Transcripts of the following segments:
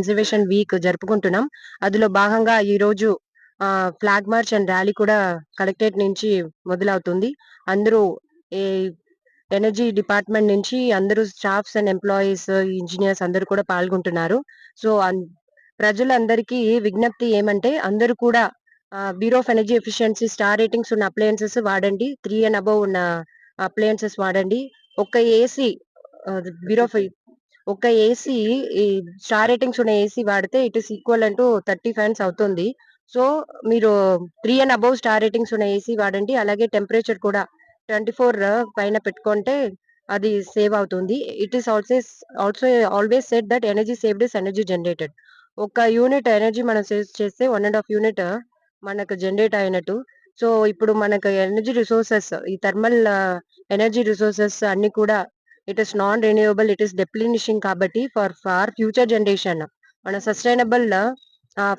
Conservation week జరుపుకుంటున్నాం. అందులో భాగంగా ఈ రోజు ఫ్లాగ్ మార్చ్ అండ్ ర్యాలీ కూడా కలెక్టరేట్ నుంచి మొదలవుతుంది. అందరూ ఈ ఎనర్జీ డిపార్ట్మెంట్ నుంచి అందరూ స్టాఫ్స్ అండ్ ఎంప్లాయీస్ ఇంజనీర్స్ అందరూ కూడా పాల్గొంటున్నారు. సో ప్రజలందరికీ విజ్ఞప్తి ఏమంటే అందరూ కూడా bureau of energy efficiency star ratings ఉన్న అప్లయన్సెస్ వాడండి. త్రీ అండ్ అబవ్ ఉన్న అప్లయన్సెస్ వాడండి. ఒక్క ఏసీ బ్యూరో ఆఫ్ ఒక ఏసీ ఈ స్టార్ రేటింగ్స్ ఉన్న ఏసీ వాడితే ఇట్ ఇస్ ఈక్వల్ అంటూ థర్టీ ఫ్యాన్స్ అవుతుంది. సో మీరు three and above star ratings ఉన్న ఏసీ వాడండి. అలాగే టెంపరేచర్ కూడా ట్వంటీ ఫోర్ uh, పైన పెట్టుకుంటే అది సేవ్ అవుతుంది. It is also also always set that energy saved is energy generated ఒక యూనిట్ ఎనర్జీ మనం సేవ్ చేస్తే వన్ అండ్ హాఫ్ యూనిట్ మనకు జనరేట్ అయినట్టు. సో ఇప్పుడు మనకు ఎనర్జీ రిసోర్సెస్ ఈ థర్మల్ ఎనర్జీ రిసోర్సెస్ అన్ని కూడా it is non renewable it is depleting కాబట్టి ఫర్ ఫార్ ఫ్యూచర్ జనరేషన్ మన సస్టైనబుల్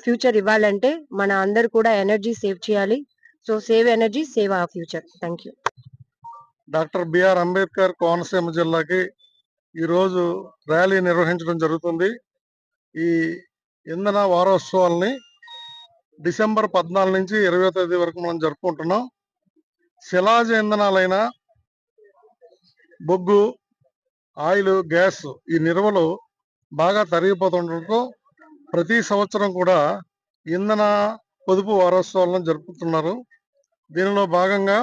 ఫ్యూచర్ ఇవ్వాలంటే మన అందరు కూడా ఎనర్జీ సేవ్ చేయాలి. So save energy save the future thank you doctor BR Ambedkar Konaseema జిల్లాకి ఈరోజు ర్యాలీ నిర్వహించడం జరుగుతుంది. ఈ ఇంధన వారోత్సవాల్ని డిసెంబర్ పద్నాలుగు నుంచి ఇరవై తేదీ వరకు మనం జరుపుకుంటున్నాం. శిలాజ ఇంధనాలైన బొగ్గు ఆయిల్ గ్యాస్ ఈ నిల్వలు బాగా తరిగిపోతుండటంతో ప్రతి సంవత్సరం కూడా ఇంధన పొదుపు వారోత్సవాలను జరుపుతున్నారు. దీనిలో భాగంగా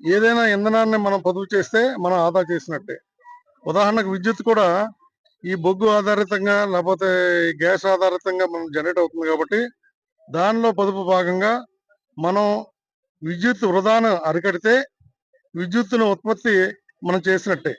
ఏదైనా ఇంధనాన్ని మనం పొదుపు చేస్తే మనం ఆదా చేసినట్టే. ఉదాహరణకు విద్యుత్ కూడా ఈ బొగ్గు ఆధారితంగా లేకపోతే గ్యాస్ ఆధారితంగా మనం జనరేట్ అవుతుంది కాబట్టి దానిలో పొదుపు భాగంగా మనం విద్యుత్ వృధాను అరికడితే విద్యుత్తును ఉత్పత్తి మనం చేసినట్టే.